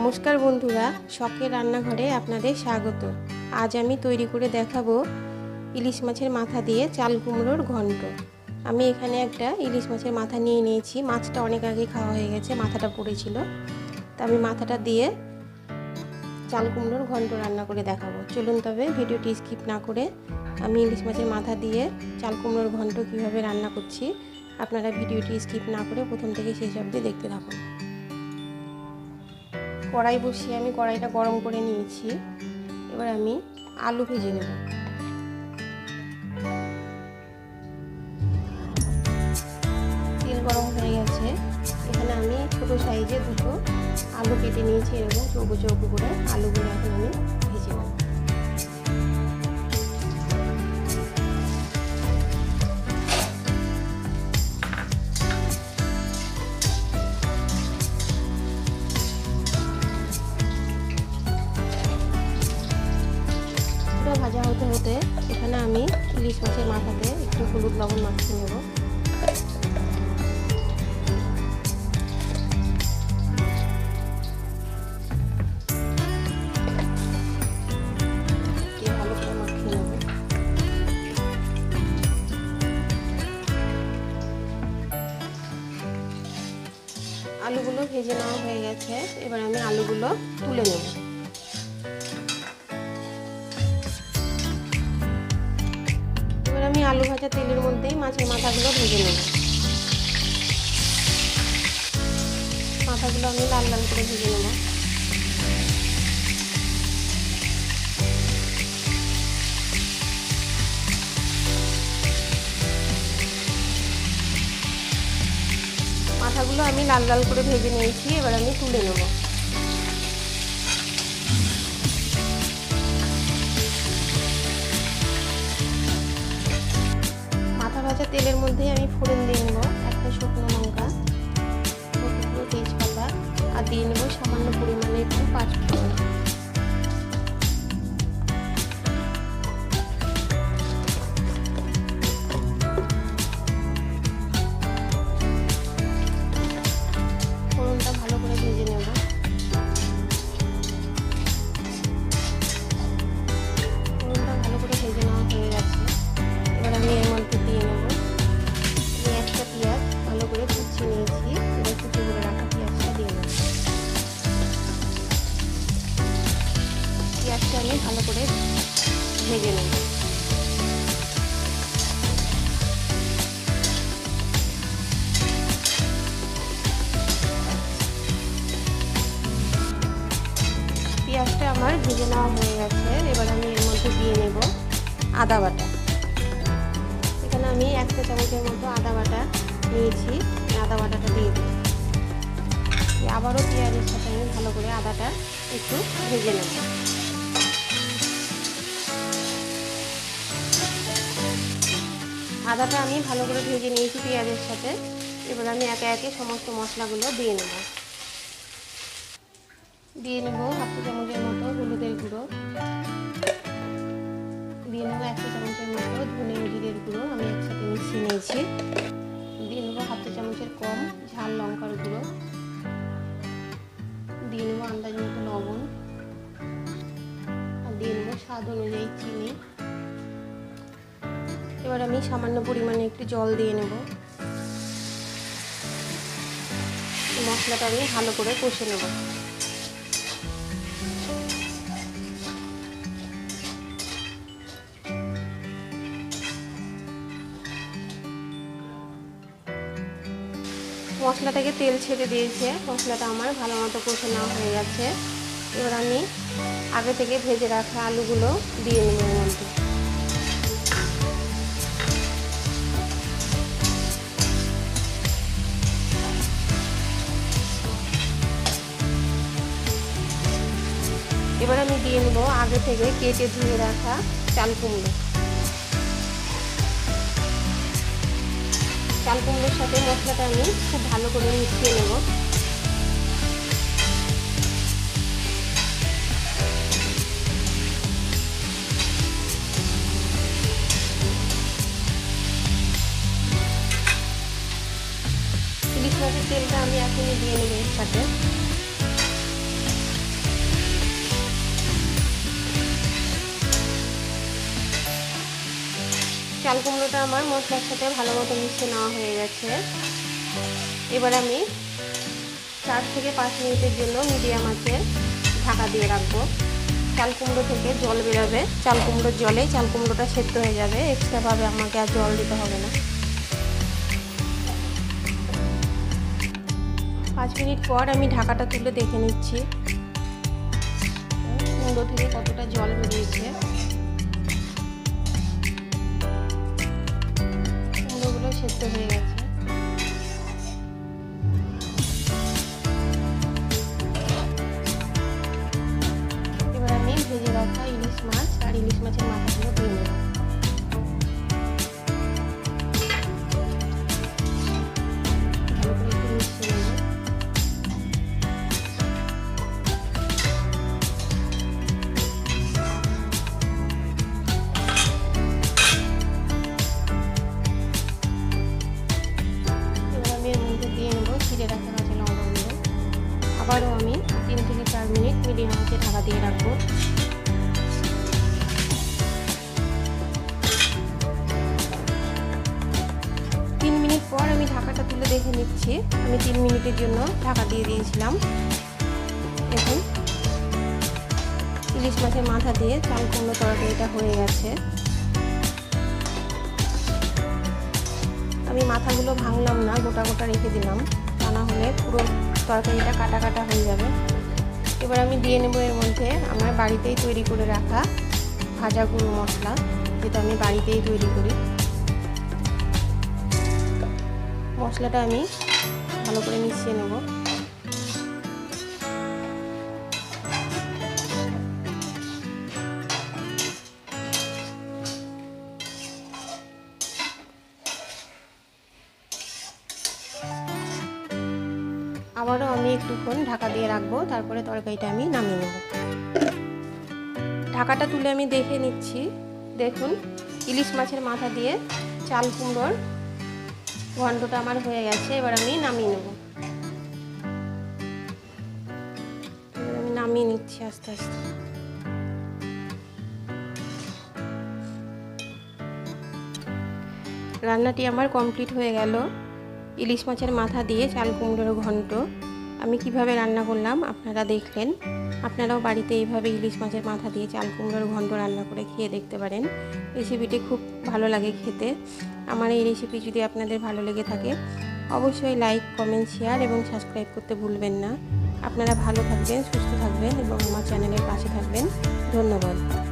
নমস্কার বন্ধুরা, শখের রান্নাঘরে আপনাদের স্বাগত। আজ আমি তৈরি করে দেখাবো ইলিশ মাছের মাথা দিয়ে চাল কুমড়োর ঘন্ট। আমি এখানে একটা ইলিশ মাছের মাথা নিয়ে নিয়েছি। মাছটা অনেক আগে খাওয়া হয়ে গেছে, মাথাটা পড়েছিল। তা আমি মাথাটা দিয়ে চাল কুমড়োর ঘন্ট রান্না করে দেখাবো। চলুন তবে ভিডিওটি স্কিপ না করে আমি ইলিশ মাছের মাথা দিয়ে চাল কুমড়োর ঘন্ট কীভাবে রান্না করছি, আপনারা ভিডিওটি স্কিপ না করে প্রথম থেকে শেষ অবধি দেখতে থাকুন। কড়াই বসিয়ে আমি কড়াইটা গরম করে নিয়েছি। এবার আমি আলু ভেজে নেব। তেল গরম হয়ে গেছে। এখানে আমি ছোটো সাইজে দুটো আলু কেটে নিয়েছি, এরকম চৌকো চৌকো করে আলুগুলো এখন আমি লবণ মাখিয়ে নেব? আলুগুলো ভেজে নেওয়া হয়ে গেছে। এবার আমি আলুগুলো তুলে নেব। আলু ভাজা তেলের মধ্যেই মাছের মাথাগুলো ভেজে নেব। মাথাগুলো আমি লাল লাল করে ভেজে নেব। মাথাগুলো আমি লাল লাল করে ভেজে নিয়েছি, এবার আমি তুলে নেব। ভাজা তেলের মধ্যে আমি ফোড়ন দিয়ে নেব, একটা শুকনো লঙ্কা তেজপাতা, আর দিয়ে নেব সামান্য পরিমাণে একটু পাঁচ ভালো করে ভেজে নেব। পেঁয়াজটা আমার ভেজে নেওয়া হয়ে গেছে। এবার আমি এর মধ্যে দিয়ে নেব আদা বাটা। এখানে আমি একটা চামচের মতো আদা বাটা নিয়েছি। আদা বাটাটা দিয়ে দেবো। আবারও পেঁয়াজের সাথে আমি ভালো করে আদাটা একটু ভেজে নেব। আদাটা আমি ভালো করে ভেজে নিয়েছি পেঁয়াজের সাথে। এবার আমি একে একে সমস্ত মশলাগুলো দিয়ে নেব। দিয়ে নেব হাফ চামচের মতো হলুদের গুঁড়ো। দিয়ে নেব একটা চামচের মতো ধনে জিরের গুঁড়ো, আমি একসাথে মিশিয়ে নিয়েছি। দিয়ে নেব হাফ চামচের কম ঝাল লঙ্কার গুঁড়ো। দিয়ে নেব আন্দাজ মতো লবণ। আর দিয়ে নেব স্বাদ অনুযায়ী চিনি। এবার আমি সামান্য পরিমাণে একটু জল দিয়ে নেব। মশলাটা আমি ভালো করে কষে নেব। মশলাটাকে তেল ছেড়ে দিয়েছে। মশলাটা আমার ভালো মতো কষে নেওয়া হয়ে গেছে। এবার আমি আগে থেকে ভেজে রাখা আলুগুলো দিয়ে নেব এর মধ্যে। এবার আমি দিয়ে নেব আগে থেকে কেটে ধুয়ে রাখা চাল কুমড়ো। চাল কুমড়োর সাথে মশলাটা আমি খুব ভালো করে মিশিয়ে নেব। মাছের তেলটা আমি এখনই দিয়ে নেব এর সাথে। চাল কুমড়োটা আমার মশলার সাথে ভালো মতো মিশিয়ে নেওয়া হয়ে গেছে। এবার আমি চার থেকে পাঁচ মিনিটের জন্য মিডিয়াম আছে ঢাকা দিয়ে রাখব। চাল কুমড়ো থেকে জল বেরোবে। চাল কুমড়োর জলে চাল কুমড়োটা সেদ্ধ হয়ে যাবে। এক্সট্রাভাবে আমাকে আর জল দিতে হবে না। পাঁচ মিনিট পর আমি ঢাকাটা তুলে দেখে নিচ্ছি। কুমড়ো থেকে কতটা জল বেরিয়েছে। সেদ্ধ হয়ে গেছে। এবার আমি ভেজে রাখা ইলিশ মাছ আর ইলিশ মাছের মাথাগুলো দেখে নিচ্ছি। আমি তিন মিনিটের জন্য ঢাকা দিয়ে দিয়েছিলাম। দেখুন। ইলিশ মাছের মাথা দিয়ে চাল কুমড়ো তরকারিটা হয়ে গেছে। আমি মাথাগুলো ভাঙলাম না, গোটা গোটা রেখে দিলাম। তা না হলে পুরো তরকারিটা কাটা কাটা হয়ে যাবে। এবার আমি দিয়ে নেব এর মধ্যে আমার বাড়িতেই তৈরি করে রাখা ভাজা গুঁড়ো মশলা, যেটা আমি বাড়িতেই তৈরি করি। মশলাটা আমি ভালো করে মিশিয়ে নেব। আবারও আমি একটুক্ষণ ঢাকা দিয়ে রাখব, তারপরে তরকারিটা আমি নামিয়ে নেব। ঢাকাটা তুলে আমি দেখে নিচ্ছি। দেখুন, ইলিশ মাছের মাথা দিয়ে চাল কুমড়োর ঘন্টটা আমার হয়ে গেছে, এবার আমি নামিয়ে নেব। আমি নামিয়ে নিচ্ছি আস্তে আস্তে। রান্নাটি আমার কমপ্লিট হয়ে গেল। ইলিশ মাছের মাথা দিয়ে চাল কুমড়োর ঘন্ট। আমি কীভাবে রান্না করলাম আপনারা দেখলেন। আপনারাও বাড়িতে এইভাবে ইলিশ মাছের মাথা দিয়ে চাল কুমড়োর ঘন্ট রান্না করে খেয়ে দেখতে পারেন। রেসিপিটি খুব ভালো লাগে খেতে। আমার এই রেসিপি যদি আপনাদের ভালো লেগে থাকে, অবশ্যই লাইক কমেন্ট শেয়ার এবং সাবস্ক্রাইব করতে ভুলবেন না। আপনারা ভালো থাকবেন, সুস্থ থাকবেন এবং আমার চ্যানেলের পাশে থাকবেন। ধন্যবাদ।